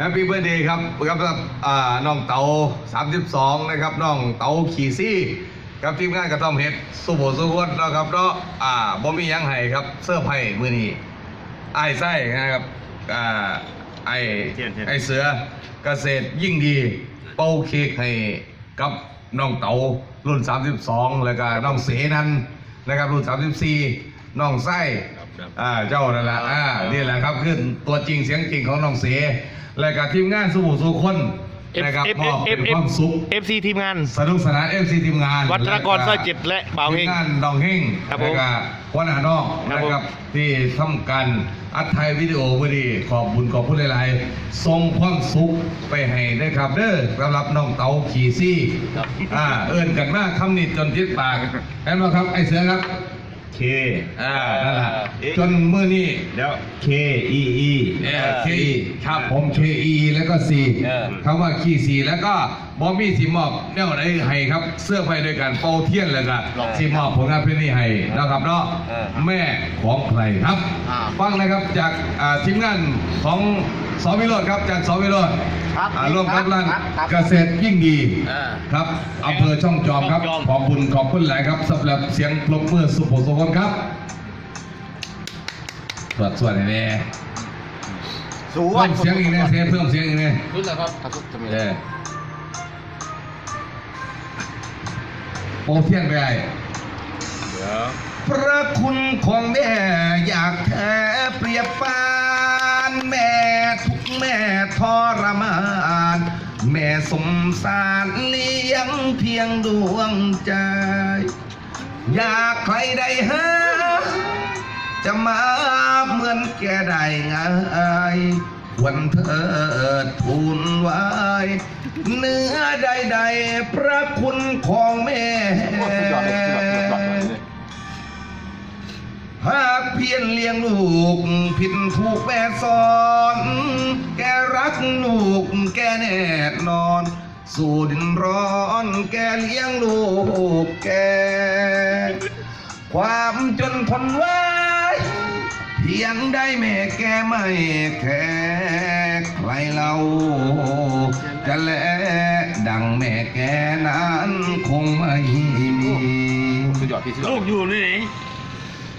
แฮปปี้เบ t ร์ a เดย์ครับกับอ่าน้องเต๋า32 นะครับน้องเต๋าขี่ซี่กับทีมงานกระท่อมเฮ็ดสุโขสุขนนะครับเนาะอ่าบ่มีหยังให้ครับเสื้อร์ไผ่มื้อนี้ไอ้ายไส้นะครับอ่าไอ้เทียนเทียนไอ้เสือเกษตรยิ่งดี เป่าเค้กให้กับน้องเต๋ารุ่น 32 แล้วก็น้องเสนันนะครับรุ่น 34 น้องไส้ครับครับอ่าเจ้านั่นแหละอ่านี่แหละครับคือตัวจริงเสียงจริงของน้องเส และกับทีมงานสุขุสุขคนนะครับมอบเป็นความสุขเอฟซีทีมงาน สนุกสนานเอฟซีทีมงานวัฒนกรสร้อยจิตและบ่าวเฮงทีมงานดองเฮงครับผมแล้วก็หัวหน้านอกครับนะผมครับที่ทำการอัดถ่ายวิดีโอพอดีขอบบุญขอบคุณหลายๆส่งความสุขไปให้ได้ครับเด้อสำหรับน้องเต๋าขี่ซี่อ่าเอิ้นกันมากคำนี้จนทิศปากเห็นไหมครับไอ้เสือครับ เคอ่านั่นแหละจนเมื่อนี้เดี๋ยว K E E เนี่ย K E ครับผม K E แล้วก็ C เออ คำว่าขี้สีแล้วก็บอมบี้สีมอบแนวไหนให้ครับ เสื้อไปด้วยกันเป่าเทียนแล้วก็สีมอบผลงานเพลงนี้ให้นะครับเนาะแม่ของใครครับ ฟังนะครับจากอ่าทีมงานของ สอวิโรธครับจากสอวิโรธครับอ่าร่วมกับร้านครับครับ เกษตรยิ่งดีอ่าครับอำเภอช่องจอมครับช่องจอมขอบคุณขอบคุณหลายครับสำหรับเสียงปรบมือสุโขสุขนครับสวัสดีสวัสดีแน่สวเพิ่ยมเสียงอีกแน่เสียงเพิ่มเสียงอีกแน่รู้แล้วครับเออโอเพียงไปไอ้เดี๋ยวพระคุณของแม่อยากแท้เปรียบปานแม่ทุก แม่ทรมานแม่สมสารเลี้ยงเพียงดวงใจ อยากใครได้หาจะมาเหมือนแกได้ง่ายควรเถิดทูลไว้เนื้อใดๆพระคุณของแม่ พียนเลี้ยงลูก ผิดถูกแม่สอน แกรักลูก แกแน่นอน สู่ดินร้อน แกเลี้ยงลูกแก ความจนทนไว้ เพียงได้แม่แกไม่แค่ใครเราจะแลดังแม่แกนั้นคงไม่มีสุดยอดพี่สุดยอลูดกอยู่นี่ไหน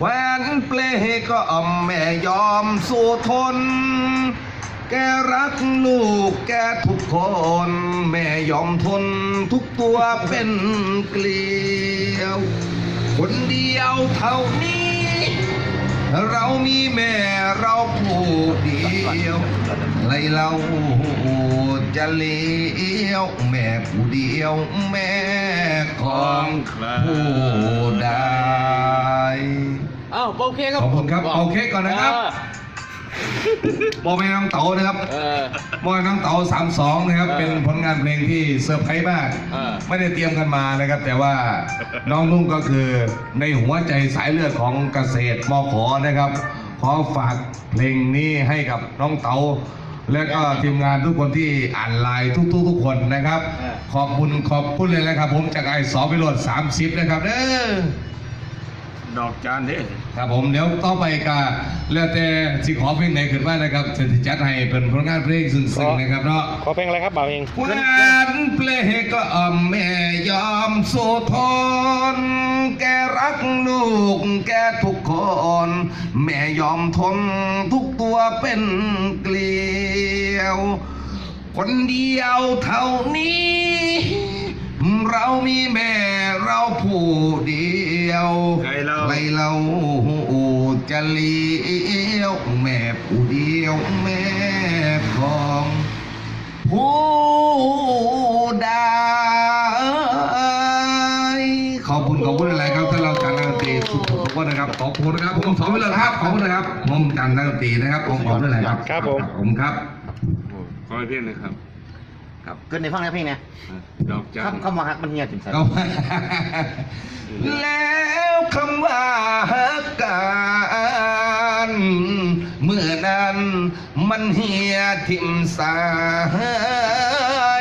แควนเปลก็อมแม่ยอมสู้ทน แกรักลูกแกทุกคน แม่ยอมทนทุกตัวเป็นเกลียว คนเดียวเท่านี้ เรามีแม่เราผู้เดียวไรเราจะเลี้ยว แม่ผู้เดียว แม่ของผู้ใด อ้าวโอเคครับขอบคุณครับเอาเค้กก่อนนะครับบอแม่น้องเต๋านะครับเออบอยน้องเต๋า32นะครับเออเป็นผลงานเพลงที่เซอร์ไพรส์มากเออไม่ได้เตรียมกันมานะครับ แต่ว่าน้องนุ่งก็คือในหัวใจสายเลือดของเกษตรมขอนะครับ ขอฝากเพลงนี้ให้กับน้องเต๋าและก็ทีมงานทุกคนที่อ่านไลน์ทุกๆทุกคนนะครับ ขอบคุณขอบคุณเลยนะครับ ผมจากไอสอวิโรด30นะครับเด้อ ดอกจานเด้ครับผมเดี๋ยวต่อไปก็แล้วแต่สิขอเพลงไหนขึ้นมานะครับจะจัดให้เป็นผลงานเพลงซึ้งๆนะครับเนาะขอเพลงอะไรครับบ่าวเองแควนเพลงก็อ่อมแม่ยอมสู้ทนแกรักลูกแกทุกคนแม่ยอมทนทุกตัวเป็นเกลียว คนเดียวเท่านี้ เรามีแม่เราผู้เดียวใครเราใครเราจะเลี้ยวแม่ผู้เดียวแม่ของผู้ใดขอบคุณขอบคุณอะไรครับท่านเราการนักดนตรีสุดทุกคนนะครับขอบคุณนะครับผมสองไปเลยครับขอบคุณนะครับผมการนักดนตรีนะครับผมขอบคุณอะไรครับครับผมผมครับขอให้เพียงหนะครับ ครับเกินในฟังนะเพลงเนี่ยดอกจานคำคำว่าฮักมันเฮียถึงใส่เอาแล้วคำว่าฮักกันเมื่อนั้นมันเฮียทิมสา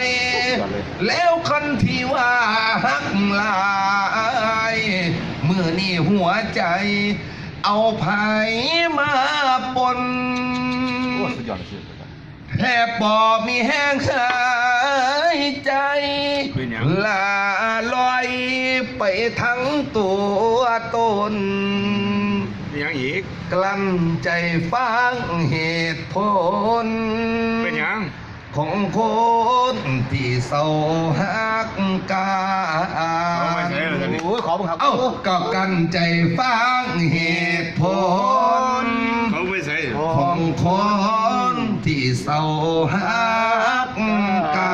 ยแล้วคนที่ว่าฮักหลายเมื่อนี่หัวใจ เอาไผมาปน แทบบอกมีแห้งหายใจเป็นหยังลาลอยไปทั้งตัวตนเป็นหยังอีกกลั้นใจฟังเหตุผล เป็นหยังของคนที่เศร้าหักกาเอาไปใช้เลยกันนี่โอ้ยขอบังคับเอ้าก็กันใจฟังเหตุผล เขาไปใส่ของคน ที่เศร้าหักกา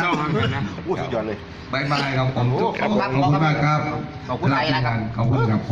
เศร้าหักกันนะโอ้สุดยอดเลย บายบายครับผมโอ้ขอบคุณครับขอบคุณมากครับขอบคุณหลายๆครับ ขอบคุณครับ